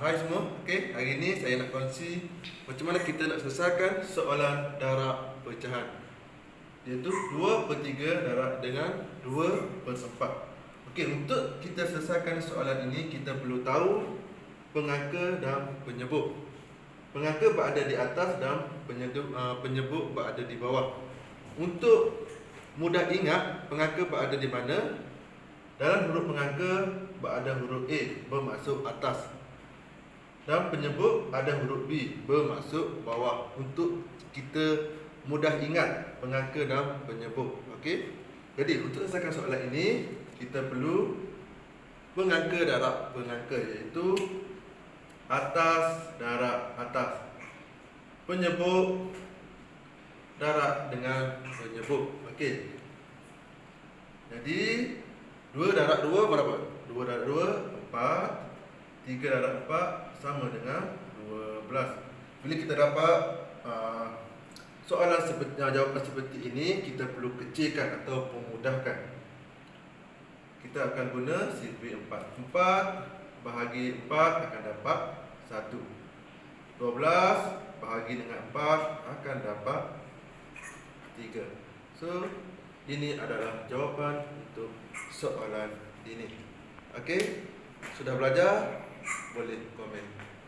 hai semua. Okey, hari ini saya nak kongsi macam mana kita nak selesaikan soalan darab pecahan. Iaitu 2 per 3 darab dengan 2 per 4. Okey, untuk kita selesaikan soalan ini kita perlu tahu pengangka dan penyebut. Pengangka berada di atas dan penyebut, uh, penyebut berada di bawah. Untuk mudah ingat pengangka berada di mana? Dalam huruf pengangka berada huruf A bermaksud atas dan penyebut ada huruf B bermaksud bawah untuk kita mudah ingat pengangka dan penyebut. Okey. Jadi untuk selesaikan soalan ini kita perlu pengangka darab pengangka iaitu atas darab atas. Penyebut darab dengan penyebut. Okey. Jadi 2 darab 2 berapa? 2 darab 2 4 3 darab 4 sama dengan 12 Bila kita dapat uh, soalan seperti, jawapan seperti ini Kita perlu kecilkan atau memudahkan Kita akan guna sifri 4 4 bahagi 4 akan dapat 1 12 bahagi dengan 4 akan dapat 3 So ini adalah jawapan untuk soalan ini. Okey? Sudah belajar volver, comer.